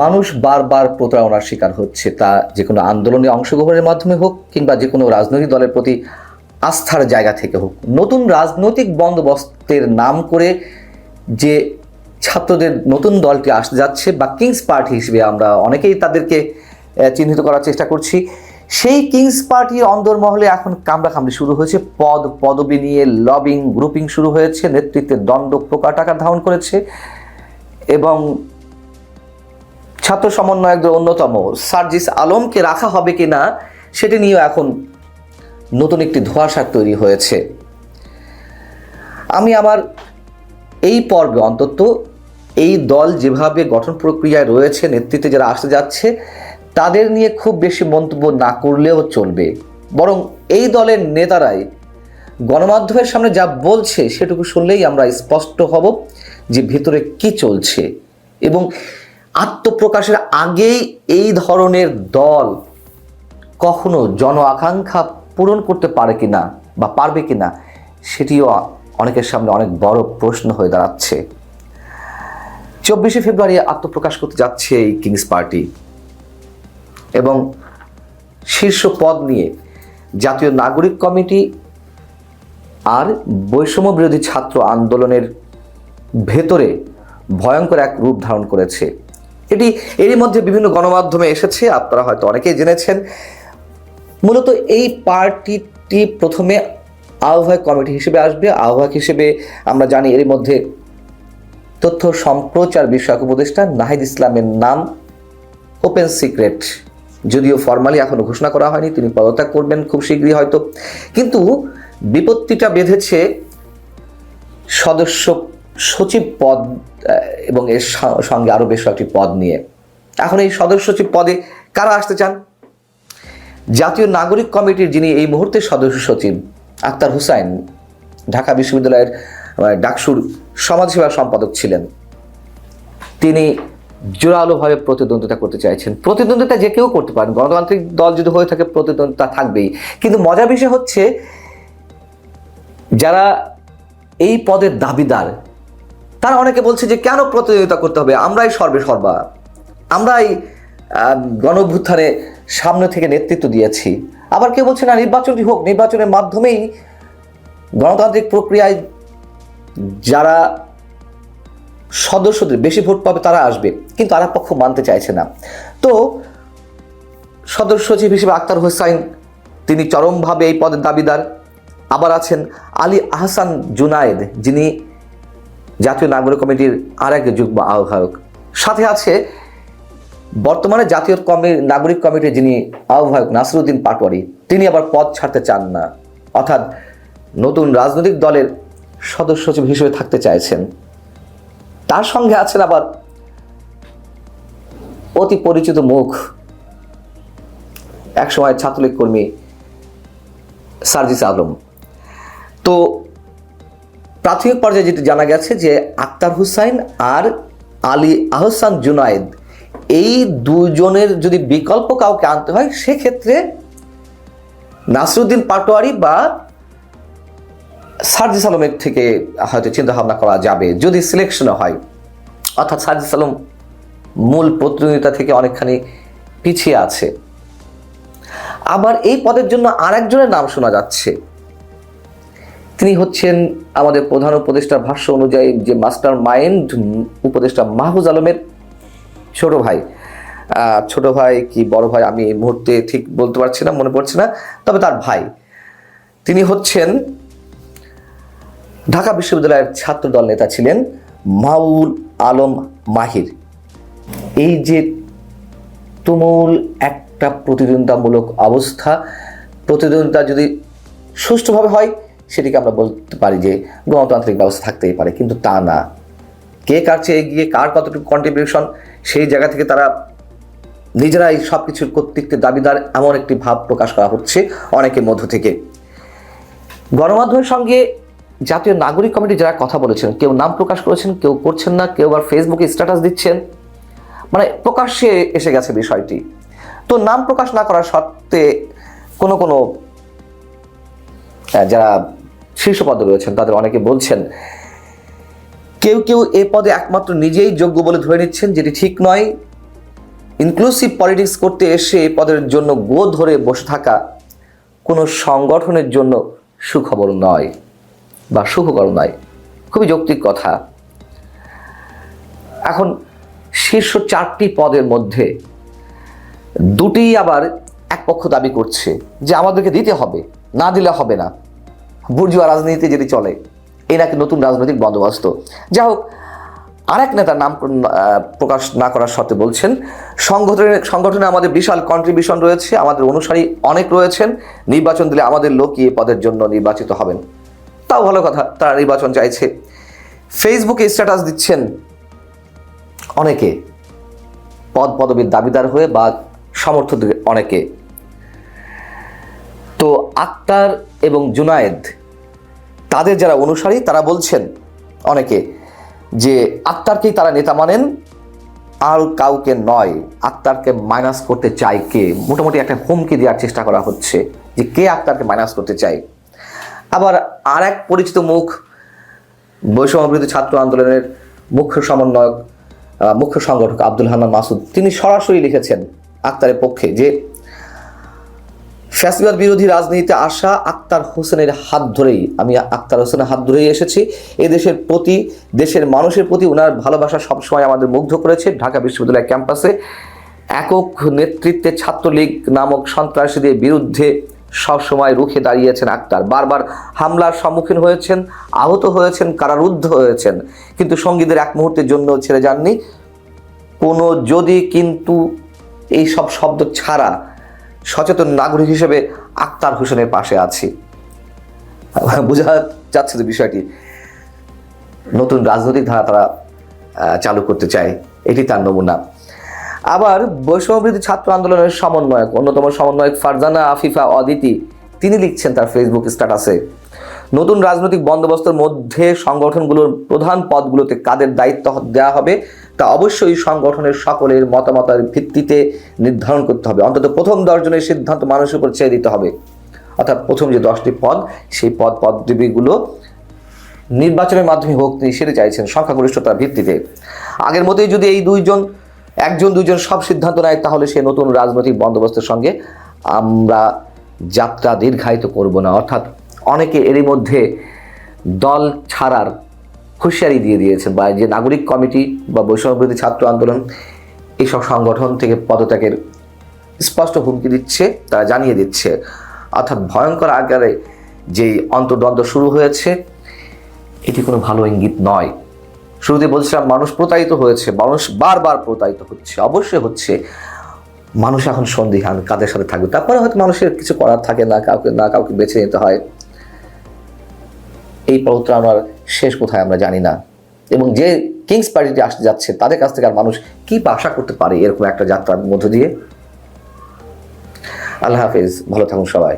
মানুষ বারবার প্রতারণার শিকার হচ্ছে। তা যে কোনো আন্দোলনে অংশগ্রহণের মাধ্যমে হোক কিংবা যে কোনো রাজনৈতিক দলের প্রতি আস্থার জায়গা থেকে হোক, নতুন রাজনৈতিক বন্দোবস্তের নাম করে যে ছাত্রদের নতুন দলটি আসতে যাচ্ছে বা কিংস পার্টি হিসেবে আমরা অনেকেই তাদেরকে চিহ্নিত করার চেষ্টা করছি। সেই কিংস পার্টির অন্দরমহলে এখন কামড়াকামড়ি শুরু হয়েছে। পদ, পদবি নিয়ে লবিং গ্রুপিং শুরু হয়েছে। নেতৃত্বের দণ্ড প্রকার আকার ধারণ করেছে। এবং ছাত্র সমন্বয়কদের অন্যতম সার্জিস আলমকে রাখা হবে কি না সেটি নিয়েও এখন নতুন একটি ধোঁয়াশা তৈরি হয়েছে। আমি আমার এই পর্বে অন্তত এই দল যেভাবে গঠন প্রক্রিয়ায় রয়েছে, নেতৃত্বে যারা আসতে যাচ্ছে, তাদের নিয়ে খুব বেশি মন্তব্য না করলেও চলবে। বরং এই দলের নেতারাই গণমাধ্যমের সামনে যা বলছে সেটুকু শুনলেই আমরা স্পষ্ট হব যে ভেতরে কি চলছে এবং আত্মপ্রকাশের আগেই এই ধরনের দল কখনো জন আকাঙ্ক্ষা পূরণ করতে পারে কিনা বা পারবে কি না সেটিও অনেকের সামনে অনেক বড় প্রশ্ন হয়ে দাঁড়াচ্ছে। চব্বিশে ফেব্রুয়ারি আত্মপ্রকাশ করতে যাচ্ছে এই কিংস পার্টি এবং শীর্ষ পদ নিয়ে জাতীয় নাগরিক কমিটি আর বৈষম্য বিরোধী ছাত্র আন্দোলনের ভেতরে ভয়ঙ্কর এক রূপ ধারণ করেছে। এটি, এরই মধ্যে বিভিন্ন গণমাধ্যমে এসেছে, আপনারা হয়তো অনেকেই জেনেছেন। মূলত এই পার্টিটি প্রথমে আহ্বায়ক কমিটি হিসেবে আসবে। আহ্বায়ক হিসেবে আমরা জানি এরই মধ্যে তথ্য সম্প্রচার বিষয়ক উপদেষ্টা নাহিদ ইসলামের নাম, ওপেন সিক্রেট। যদিও ফর্মালি এখনও ঘোষণা করা হয়নি, তিনি পদত্যাগ করবেন খুব শীঘ্রই হয়তো। কিন্তু বিপত্তিটা বেঁধেছে সদস্য সচিব পদ এবং এর সঙ্গে আরও বেশ কয়েকটি পদ নিয়ে। এখন এই সদস্য সচিব পদে কারা আসতে চান? জাতীয় নাগরিক কমিটির যিনি এই মুহূর্তে সদস্য সচিব, আক্তার হুসাইন, ঢাকা বিশ্ববিদ্যালয়ের ডাকসুর সমাজসেবা সম্পাদক ছিলেন। তিনি জোরালোভাবে প্রতিদ্বন্দ্বিতা করতে চাইছেন। প্রতিদ্বন্দ্বিতা যে কেউ করতে পারেন, গণতান্ত্রিক দল যদি হয়ে থাকে, প্রতিদ্বন্দ্বিতা থাকবেই। কিন্তু মজার বিষয় হচ্ছে, যারা এই পদের দাবিদার তারা অনেকে বলছে যে কেন প্রতিযোগিতা করতে হবে? আমরাই সর্বে সর্বা। আমরাই আহ, গণঅভ্যুত্থানে সামনে থেকে নেতৃত্ব দিয়েছি। আবার কেউ বলছে না নির্বাচনটি হোক। নির্বাচনের মাধ্যমেই গণতান্ত্রিক প্রক্রিয়ায় যারা সদস্যদের বেশি ভোট পাবে তারা আসবে। কিন্তু আরেক পক্ষ মানতে চাইছে না। তো সদস্য সচিব হিসেবে আক্তার হোসাইন তিনি চরমভাবে এই পদের দাবিদার। আবার আছেন আলী আহসান জুনায়েদ যিনি জাতীয় নাগরিক কমিটির আরেক যুগ্ম আহ্বায়ক। সাথে আছে বর্তমানে জাতীয় কমি, নাগরিক কমিটির যিনি আহ্বায়ক নাসরুদ্দিন পাটোয়ারি, তিনি আবার পদ ছাড়তে চান না। অর্থাৎ নতুন রাজনৈতিক দলের সদস্য সচিব হিসেবে থাকতে চাইছেন। তার সঙ্গে আছেন আবার অতি পরিচিত মুখ, একসময় ছাত্রলীগ কর্মী সার্জিস আলম। তো প্রাথমিক পর্যায়ে যেটি জানা গেছে যে আক্তার হুসাইন আর আলী আহসান জুনায়েদ এই দুজনের যদি বিকল্প কাউকে আনতে হয়, সেক্ষেত্রে নাসরুদ্দিন পাটোয়ারি বা সার্জিস আলমের থেকে হয়তো চিন্তা ভাবনা করা যাবে, যদি সিলেকশন হয়। অর্থাৎ সার্জিস আলম মূল প্রতিদ্বন্দ্বিতা থেকে অনেকখানি পিছিয়ে আছে। আবার এই পদের জন্য আরেকজনের নাম শোনা যাচ্ছে। তিনি হচ্ছেন আমাদের প্রধান উপদেষ্টার ভাষ্য অনুযায়ী যে মাস্টার মাইন্ড উপদেষ্টা মাহফুজ আলমের ছোট ভাই। ছোট ভাই কি বড় ভাই আমি এই মুহূর্তে ঠিক বলতে পারছি না, মনে পড়ছে না, তবে তার ভাই। তিনি হচ্ছেন ঢাকা বিশ্ববিদ্যালয়ের ছাত্রদল নেতা ছিলেন মাউল আলম মাহির। এই যে তুমুল একটা প্রতিদ্বন্দ্বিতামূলক অবস্থা, প্রতিদ্বন্দ্বিতা যদি সুষ্ঠুভাবে হয় সেটিকে আমরা বলতে পারি যে গণতান্ত্রিক ব্যবস্থা থাকতেই পারে, কিন্তু তা না। কে কার চেয়ে এগিয়ে, কার কতটুকু কন্ট্রিবিউশন সেই জায়গা থেকে তারা নিজেরাই সব কিছুর কর্তৃত্বের দাবিদার এমন একটি ভাব প্রকাশ করা হচ্ছে অনেকের মধ্য থেকে। গণমাধ্যমের সঙ্গে জাতীয় নাগরিক কমিটি যারা কথা বলেছেন, কেউ নাম প্রকাশ করেছেন, কেউ করছেন না, কেউ আবার ফেসবুকে স্ট্যাটাস দিচ্ছেন মানে প্রকাশ্যে এসে গেছে বিষয়টি। তো নাম প্রকাশ না করা সত্ত্বে কোনো কোনো যারা শীর্ষ পদে রয়েছেন, তাদের অনেকে বলছেন, কেউ কেউ এ পদে একমাত্র নিজেই যোগ্য বলে ধরে নিচ্ছেন, যেটি ঠিক নয়। ইনক্লুসিভ পলিটিক্স করতে এসে এ পদের জন্য গো ধরে বসে থাকা কোনো সংগঠনের জন্য সুখবর নয় বা সুখকর নয়। খুবই যৌক্তিক কথা। এখন শীর্ষ চারটি পদের মধ্যে দুটি আবার এক পক্ষ দাবি করছে যে আমাদেরকে দিতে হবে, না দিলে হবে না। বুর্জুয়া রাজনীতি যদি চলে এই নাকি নতুন রাজনৈতিক বন্দোবস্ত। যাই হোক, আরেক নেতার নাম প্রকাশ না করার সত্ত্বে বলছেন, সংগঠনে সংগঠনে আমাদের বিশাল কন্ট্রিবিউশন রয়েছে, আমাদের অনুসারী অনেক রয়েছেন, নির্বাচন দিলে আমাদের লোকই এই পদের জন্য নির্বাচিত হবেন। তাও ভালো কথা, তারা নির্বাচন চাইছে। ফেসবুকে স্ট্যাটাস দিচ্ছেন অনেকে, পদ পদবীর দাবিদার হয়ে বা সমর্থক অনেকে। তো আক্তার এবং জুনায়েদ, তাদের যারা অনুসারী, তারা বলছেন অনেকে যে আক্তারকেই তারা নেতা মানেন, আর কাউকে নয়। আক্তারকে মাইনাস করতে চায় কে? মোটামুটি একটা হুমকি দেওয়ার চেষ্টা করা হচ্ছে যে কে আক্তারকে মাইনাস করতে চায়। আবার আর এক পরিচিত মুখ বৈষম্য ছাত্র আন্দোলনের মুখ্য সমন্বয়ক মুখ্য সংগঠক আব্দুল হান্নান মাসুদ, তিনি সরাসরি লিখেছেন আক্তারের পক্ষে যে ফ্যাসিবাদ বিরোধী রাজনীতিতে আসা আক্তার হোসেনের হাত ধরেই, আমি আক্তার হোসেনের হাত ধরেই এসেছি। এ দেশের প্রতি, দেশের মানুষের প্রতি ওনার ভালোবাসা সবসময় আমাদের মুগ্ধ করেছে। ঢাকা বিশ্ববিদ্যালয় ক্যাম্পাসে একক নেতৃত্বে ছাত্রলীগ নামক সন্ত্রাসীদের বিরুদ্ধে সবসময় রুখে দাঁড়িয়েছেন আক্তার। বারবার হামলার সম্মুখীন হয়েছেন, আহত হয়েছেন, কারারুদ্ধ হয়েছেন। কিন্তু সঙ্গীদের এক মুহূর্তের জন্য ছেড়ে যাননি। কোনো যদি কিন্তু এই সব শব্দ ছাড়া সচেতন নাগরিক হিসেবে আক্তার হোসেনের পাশে আছি। বোঝা যাচ্ছে যে বিষয়টি নতুন রাজনৈতিক ধারা তারা চালু করতে চায়, এটি তার নমুনা। আবার বৈষম্যবৃদ্ধি ছাত্র আন্দোলনের সমন্বয়ক, অন্যতম সমন্বয়ক ফারজানা, আফিফা, অদিতি, তিনি লিখছেন তার ফেসবুক স্ট্যাটাসে, নতুন রাজনৈতিক বন্দোবস্তের মধ্যে সংগঠনগুলোর প্রধান পদগুলোতে কাদের দায়িত্ব দেওয়া হবে তা অবশ্যই সংগঠনের সকলের মতামতের ভিত্তিতে নির্ধারণ করতে হবে। অন্তত প্রথম দশজনের সিদ্ধান্ত মানুষের উপর ছেড়ে দিতে হবে। অর্থাৎ প্রথম যে দশটি পদ, সেই পদ পদবীগুলো নির্বাচনের মাধ্যমে হোক তিনি সেটা চাইছেন সংখ্যাগরিষ্ঠতার ভিত্তিতে। আগের মতোই যদি এই দুইজন, একজন, দুইজন সব সিদ্ধান্ত নেয়, তাহলে সে নতুন রাজনৈতিক বন্দোবস্তের সঙ্গে আমরা যাত্রা দীর্ঘায়িত করব না। অর্থাৎ অনেকে এরই মধ্যে দল ছাড়ার হুঁশিয়ারি দিয়ে দিয়েছেন বা যে নাগরিক কমিটি বা বৈষম্যবিরোধী ছাত্র আন্দোলন এইসব সংগঠন থেকে পদত্যাগের স্পষ্ট হুমকি দিচ্ছে, তারা জানিয়ে দিচ্ছে। অর্থাৎ ভয়ঙ্কর আকারে যে অন্তর্দ্বন্দ্ব শুরু হয়েছে, এটি কোনো ভালো ইঙ্গিত নয়। শুরুতে বলছিলাম, মানুষ প্রতারিত হয়েছে, মানুষ বারবার প্রতারিত হচ্ছে, অবশ্যই হচ্ছে। মানুষ এখন সন্দিহান, কাদের সাথে থাকবে? তারপরে হয়তো মানুষের কিছু করার থাকে না, কাউকে না কাউকে বেছে নিতে হয়। এই প্রত্রাণার শেষ কোথায় আমরা জানি না। এবং যে কিংস পার্টিটি আসতে যাচ্ছে, তাদের কাছ থেকে আর মানুষ কী আশা করতে পারে এরকম একটা যাত্রার মধ্য দিয়ে? আল্লাহ হাফিজ, ভালো থাকুন সবাই।